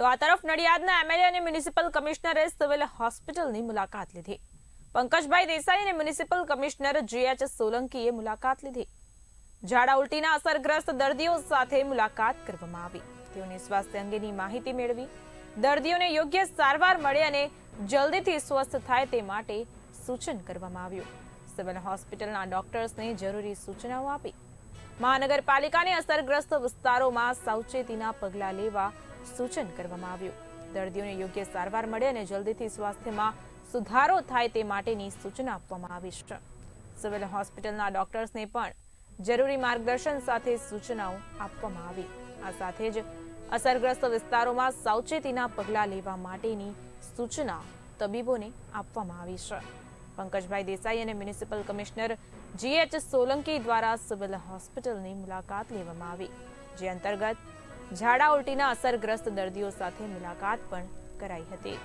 તો આ તરફ નડિયાદના એમએલએ અને મ્યુનિસિપલ કમિશનરે સિવિલ હોસ્પિટલની મુલાકાત લીધી. પંકજભાઈ દેસાઈ અને મ્યુનિસિપલ કમિશનર જીએચ સોલંકીએ મુલાકાત લીધી. ઝાડા ઉલટીના અસરગ્રસ્ત દર્દીઓ સાથે મુલાકાત કરવામાં આવી. તેઓની સ્વાસ્થ્ય અંગેની માહિતી મેળવી. દર્દીઓને યોગ્ય સારવાર મળે અને જલ્દીથી સ્વસ્થ થાય તે માટે સૂચન કરવામાં આવ્યું. સિવિલ હોસ્પિટલના ડોક્ટર્સને જરૂરી સૂચનાઓ આપી. મહાનગરપાલિકાને અસરગ્રસ્ત વિસ્તારોમાં સાવચેતીના પગલાં લેવા સૂચન કરવામાં આવ્યું. દર્દીઓને યોગ્ય સારવાર મળે અને જલ્દીથી સ્વાસ્થ્યમાં સુધારો થાય તે માટેની સૂચના આપવામાં આવી છે. સિવિલ હોસ્પિટલના ડોક્ટર્સને પણ જરૂરી માર્ગદર્શન સાથે સૂચનાઓ આપવામાં આવી. આ સાથે જ અસરગ્રસ્ત વિસ્તારોમાં સાવચેતીના પગલાં લેવા માટેની સૂચના તબીબોને આપવામાં આવી છે. પંકજભાઈ દેસાઈ અને મ્યુનિસિપલ કમિશનર જીએચ સોલંકી દ્વારા સિવિલ હોસ્પિટલની મુલાકાત લેવામાં આવી, જે અંતર્ગત ઝાડા ઉલટીના અસરગ્રસ્ત દર્દીઓ સાથે મુલાકાત પણ કરાઈ હતી.